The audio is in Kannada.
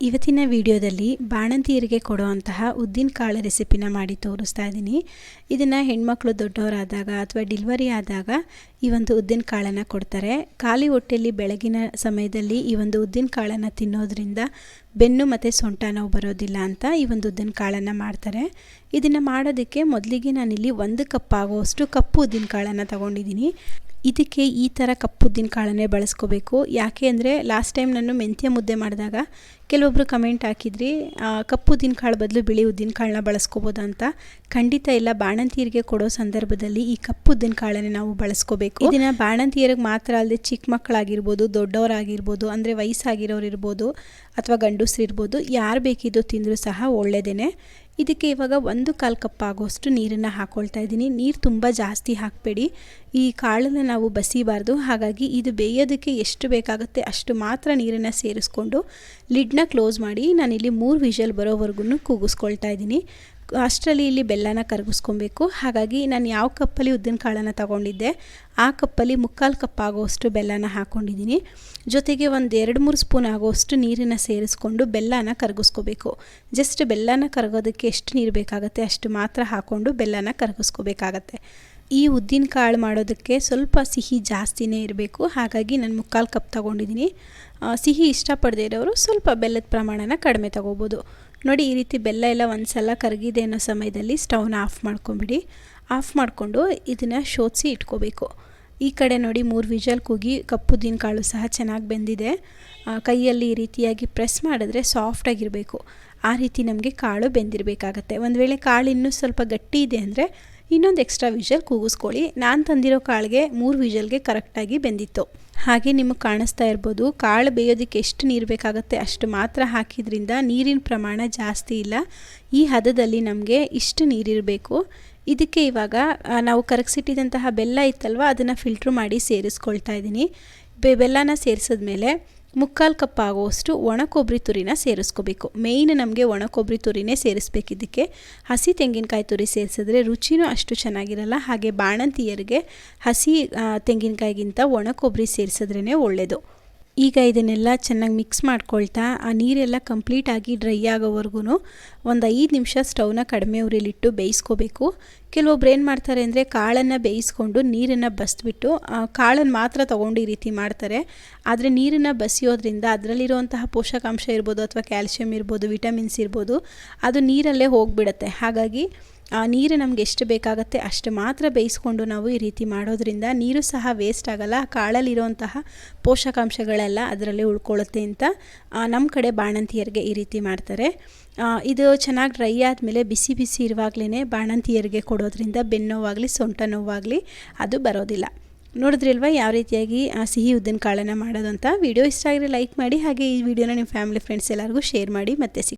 ಇವತ್ತಿನ ವಿಡಿಯೋದಲ್ಲಿ ಬಾಣಂತಿಯರಿಗೆ ಕೊಡುವಂತಹ ಉದ್ದಿನ ಕಾಳು ರೆಸಿಪಿನ ಮಾಡಿ ತೋರಿಸ್ತಾ ಇದ್ದೀನಿ. ಇದನ್ನು ಹೆಣ್ಮಕ್ಳು ದೊಡ್ಡವರಾದಾಗ ಅಥವಾ ಡಿಲ್ವರಿ ಆದಾಗ ಈ ಒಂದು ಉದ್ದಿನ ಕಾಳನ್ನು ಕೊಡ್ತಾರೆ. ಖಾಲಿ ಹೊಟ್ಟೆಯಲ್ಲಿ ಬೆಳಗಿನ ಸಮಯದಲ್ಲಿ ಈ ಒಂದು ಉದ್ದಿನ ಕಾಳನ್ನು ತಿನ್ನೋದ್ರಿಂದ ಬೆನ್ನು ಮತ್ತು ಸೊಂಟ ನೋವು ಬರೋದಿಲ್ಲ ಅಂತ ಈ ಒಂದು ಉದ್ದಿನ ಕಾಳನ್ನು ಮಾಡ್ತಾರೆ. ಇದನ್ನು ಮಾಡೋದಕ್ಕೆ ಮೊದಲಿಗೆ ನಾನಿಲ್ಲಿ ಒಂದು ಕಪ್ ಆಗುವಷ್ಟು ಕಪ್ಪು ಉದ್ದಿನ ಕಾಳನ್ನು ತಗೊಂಡಿದ್ದೀನಿ. ಇದಕ್ಕೆ ಈ ಥರ ಕಪ್ಪುದ್ದಿನ ಕಾಳನ್ನೇ ಬಳಸ್ಕೋಬೇಕು. ಯಾಕೆ ಅಂದರೆ ಲಾಸ್ಟ್ ಟೈಮ್ ನಾನು ಮೆಂತ್ಯ ಮುದ್ದೆ ಮಾಡಿದಾಗ ಕೆಲವೊಬ್ಬರು ಕಮೆಂಟ್ ಹಾಕಿದ್ರಿ ಕಪ್ಪುದ್ದಿನ ಕಾಳು ಬದಲು ಬಿಳಿ ಉದ್ದಿನ ಕಾಳನ್ನ ಅಂತ. ಖಂಡಿತ ಇಲ್ಲ ಬಾಣಂತಿಯರಿಗೆ ಕೊಡೋ ಸಂದರ್ಭದಲ್ಲಿ ಈ ಕಪ್ಪುದ್ದಿನ ಕಾಳನ್ನೇ ನಾವು ಬಳಸ್ಕೋಬೇಕು. ಇದನ್ನು ಬಾಣಂತಿಯರಿಗೆ ಮಾತ್ರ ಅಲ್ಲದೆ ಚಿಕ್ಕ ಮಕ್ಕಳಾಗಿರ್ಬೋದು, ದೊಡ್ಡವರಾಗಿರ್ಬೋದು, ಅಂದರೆ ವಯಸ್ಸಾಗಿರೋರು ಇರ್ಬೋದು ಅಥವಾ ಗಂಡಸ್ರು ಇರ್ಬೋದು, ಯಾರು ಬೇಕಿದ್ದು ತಿಂದರೂ ಸಹ ಒಳ್ಳೆಯದೇ ಇದಕ್ಕೆ ಇವಾಗ ಒಂದು ಕಾಲು ಕಪ್ ಆಗೋಷ್ಟು ನೀರನ್ನು ಹಾಕ್ಕೊಳ್ತಾ ಇದ್ದೀನಿ. ನೀರು ತುಂಬ ಜಾಸ್ತಿ ಹಾಕಬೇಡಿ. ಈ ಕಾಳನ್ನು ನಾವು ಬಸಿಬಾರ್ದು. ಹಾಗಾಗಿ ಇದು ಬೇಯೋದಕ್ಕೆ ಎಷ್ಟು ಬೇಕಾಗುತ್ತೆ ಅಷ್ಟು ಮಾತ್ರ ನೀರನ್ನು ಸೇರಿಸ್ಕೊಂಡು ಲಿಡ್ನ ಕ್ಲೋಸ್ ಮಾಡಿ ನಾನಿಲ್ಲಿ ಮೂರು ವಿಷಲ್ ಬರೋವರೆಗೂ ಕೂಗಿಸ್ಕೊಳ್ತಾ ಇದ್ದೀನಿ. ಅಷ್ಟರಲ್ಲಿ ಇಲ್ಲಿ ಬೆಲ್ಲನ ಕರಗಿಸ್ಕೊಬೇಕು. ಹಾಗಾಗಿ ನಾನು ಯಾವ ಕಪ್ಪಲ್ಲಿ ಉದ್ದಿನ ಕಾಳನ್ನು ತಗೊಂಡಿದ್ದೆ, ಆ ಕಪ್ಪಲ್ಲಿ ಮುಕ್ಕಾಲು ಕಪ್ ಆಗೋಷ್ಟು ಬೆಲ್ಲನ ಹಾಕ್ಕೊಂಡಿದ್ದೀನಿ ಜೊತೆಗೆ ಒಂದು ಎರಡು ಮೂರು ಸ್ಪೂನ್ ಆಗೋಷ್ಟು ನೀರನ್ನು ಸೇರಿಸ್ಕೊಂಡು ಬೆಲ್ಲನ ಕರಗಿಸ್ಕೋಬೇಕು. ಜಸ್ಟ್ ಬೆಲ್ಲನ ಕರಗೋದಕ್ಕೆ ಎಷ್ಟು ನೀರು ಬೇಕಾಗುತ್ತೆ ಅಷ್ಟು ಮಾತ್ರ ಹಾಕ್ಕೊಂಡು ಬೆಲ್ಲನ ಕರಗಿಸ್ಕೋಬೇಕಾಗತ್ತೆ. ಈ ಉದ್ದಿನ ಕಾಳು ಮಾಡೋದಕ್ಕೆ ಸ್ವಲ್ಪ ಸಿಹಿ ಜಾಸ್ತಿನೇ ಇರಬೇಕು. ಹಾಗಾಗಿ ನಾನು ಮುಕ್ಕಾಲು ಕಪ್ ತಗೊಂಡಿದ್ದೀನಿ. ಸಿಹಿ ಇಷ್ಟಪಡದೇ ಇರೋರು ಸ್ವಲ್ಪ ಬೆಲ್ಲದ ಪ್ರಮಾಣನ ಕಡಿಮೆ ತೊಗೋಬೋದು. ನೋಡಿ, ಈ ರೀತಿ ಬೆಲ್ಲ ಎಲ್ಲ ಒಂದು ಸಲ ಕರಗಿದೆ ಅನ್ನೋ ಸಮಯದಲ್ಲಿ ಸ್ಟವ್ನ ಆಫ್ ಮಾಡ್ಕೊಂಬಿಡಿ. ಆಫ್ ಮಾಡಿಕೊಂಡು ಇದನ್ನು ಶೋಧಿಸಿ ಇಟ್ಕೋಬೇಕು. ಈ ಕಡೆ ನೋಡಿ, ಮೂರು ವಿಜಲ್ ಕೂಗಿ ಕಪ್ಪುದ್ದಿನ ಕಾಳು ಸಹ ಚೆನ್ನಾಗಿ ಬೆಂದಿದೆ. ಕೈಯಲ್ಲಿ ಈ ರೀತಿಯಾಗಿ ಪ್ರೆಸ್ ಮಾಡಿದ್ರೆ ಸಾಫ್ಟಾಗಿರಬೇಕು ಆ ರೀತಿ ನಮಗೆ ಕಾಳು ಬೆಂದಿರಬೇಕಾಗತ್ತೆ. ಒಂದು ವೇಳೆ ಕಾಳು ಇನ್ನೂ ಸ್ವಲ್ಪ ಗಟ್ಟಿ ಇದೆ ಅಂದರೆ ಇನ್ನೊಂದು ಎಕ್ಸ್ಟ್ರಾ ವಿಷಲ್ ಕೂಗಿಸ್ಕೊಳ್ಳಿ. ನಾನು ತಂದಿರೋ ಕಾಳಿಗೆ ಮೂರು ವಿಷಲ್ಗೆ ಕರೆಕ್ಟಾಗಿ ಬೆಂದಿತ್ತು. ಹಾಗೆ ನಿಮಗೆ ಕಾಣಿಸ್ತಾ ಇರ್ಬೋದು, ಕಾಳು ಬೇಯೋದಕ್ಕೆ ಎಷ್ಟು ನೀರು ಬೇಕಾಗುತ್ತೆ ಅಷ್ಟು ಮಾತ್ರ ಹಾಕಿದ್ರಿಂದ ನೀರಿನ ಪ್ರಮಾಣ ಜಾಸ್ತಿ ಇಲ್ಲ. ಈ ಹದದಲ್ಲಿ ನಮಗೆ ಇಷ್ಟು ನೀರಿರಬೇಕು ಇದಕ್ಕೆ ಇವಾಗ ನಾವು ಕರಗಿಸಿಟ್ಟಿದಂತಹ ಬೆಲ್ಲ ಇತ್ತಲ್ವ, ಅದನ್ನು ಫಿಲ್ಟ್ರ್ ಮಾಡಿ ಸೇರಿಸ್ಕೊಳ್ತಾ ಇದ್ದೀನಿ. ಬೆಲ್ಲನ ಸೇರಿಸಿದ್ಮೇಲೆ ಮುಕ್ಕಾಲು ಕಪ್ ಆಗುವಷ್ಟು ಒಣ ಕೊಬ್ಬರಿ ತುರಿನ ಸೇರಿಸ್ಕೋಬೇಕು. ಮೇಯ್ನ್ ನಮಗೆ ಒಣ ಕೊಬ್ಬರಿ ತುರಿನೇ ಸೇರಿಸ್ಬೇಕಿದ್ದಕ್ಕೆ ಹಸಿ ತೆಂಗಿನಕಾಯಿ ತುರಿ ಸೇರಿಸಿದ್ರೆ ರುಚಿನೂ ಅಷ್ಟು ಚೆನ್ನಾಗಿರಲ್ಲ. ಹಾಗೆ ಬಾಣಂತಿಯರಿಗೆ ಹಸಿ ತೆಂಗಿನಕಾಯಿಗಿಂತ ಒಣ ಕೊಬ್ಬರಿ ಸೇರಿಸಿದ್ರೇ ಒಳ್ಳೆಯದು ಈಗ ಇದನ್ನೆಲ್ಲ ಚೆನ್ನಾಗಿ ಮಿಕ್ಸ್ ಮಾಡ್ಕೊಳ್ತಾ, ಆ ನೀರೆಲ್ಲ ಕಂಪ್ಲೀಟಾಗಿ ಡ್ರೈ ಆಗೋವರೆಗೂ ಒಂದು ಐದು ನಿಮಿಷ ಸ್ಟವ್ನ ಕಡಿಮೆ ಉರಿಲಿಟ್ಟು ಬೇಯಿಸ್ಕೋಬೇಕು. ಕೆಲವೊಬ್ರು ಏನು ಮಾಡ್ತಾರೆ ಅಂದರೆ ಕಾಳನ್ನು ಬೇಯಿಸ್ಕೊಂಡು ನೀರನ್ನು ಬಸ್ಬಿಟ್ಟು ಕಾಳನ್ನು ಮಾತ್ರ ತೊಗೊಂಡು ಈ ರೀತಿ ಮಾಡ್ತಾರೆ. ಆದರೆ ನೀರನ್ನು ಬಸಿಯೋದ್ರಿಂದ ಅದರಲ್ಲಿರುವಂತಹ ಪೋಷಕಾಂಶ ಇರ್ಬೋದು ಅಥವಾ ಕ್ಯಾಲ್ಶಿಯಂ ಇರ್ಬೋದು, ವಿಟಮಿನ್ಸ್ ಇರ್ಬೋದು, ಅದು ನೀರಲ್ಲೇ ಹೋಗಿಬಿಡುತ್ತೆ. ಹಾಗಾಗಿ ಆ ನೀರು ನಮ್ಗೆ ಎಷ್ಟು ಬೇಕಾಗುತ್ತೆ ಅಷ್ಟು ಮಾತ್ರ ಬೇಯಿಸ್ಕೊಂಡು ನಾವು ಈ ರೀತಿ ಮಾಡೋದ್ರಿಂದ ನೀರು ಸಹ ವೇಸ್ಟ್ ಆಗಲ್ಲ, ಕಾಳಲ್ಲಿರುವಂತಹ ಪೋಷಕಾಂಶಗಳೆಲ್ಲ ಅದರಲ್ಲಿ ಉಳ್ಕೊಳ್ಳುತ್ತೆ ಅಂತ ನಮ್ಮ ಕಡೆ ಬಾಣಂತಿಯರಿಗೆ ಈ ರೀತಿ ಮಾಡ್ತಾರೆ. ಇದು ಚೆನ್ನಾಗಿ ಡ್ರೈ ಆದಮೇಲೆ ಬಿಸಿ ಬಿಸಿ ಇರುವಾಗಲೇ ಬಾಣಂತಿಯರಿಗೆ ಕೊಡೋದ್ರಿಂದ ಬೆನ್ನೋವಾಗಲಿ ಸೊಂಟ ನೋವಾಗಲಿ ಅದು ಬರೋದಿಲ್ಲ. ನೋಡಿದ್ರಲ್ವ ಯಾವ ರೀತಿಯಾಗಿ ಸಿಹಿ ಉದ್ದಿನ ಕಾಳನ್ನು ಮಾಡೋದು ಅಂತ ವಿಡಿಯೋ ಇಷ್ಟ ಆಗಿದ್ರೆ ಲೈಕ್ ಮಾಡಿ, ಹಾಗೆ ಈ ವಿಡಿಯೋನ ನಿಮ್ಮ ಫ್ಯಾಮಿಲಿ ಫ್ರೆಂಡ್ಸ್ ಎಲ್ಲರಿಗೂ ಶೇರ್ ಮಾಡಿ, ಮತ್ತೆ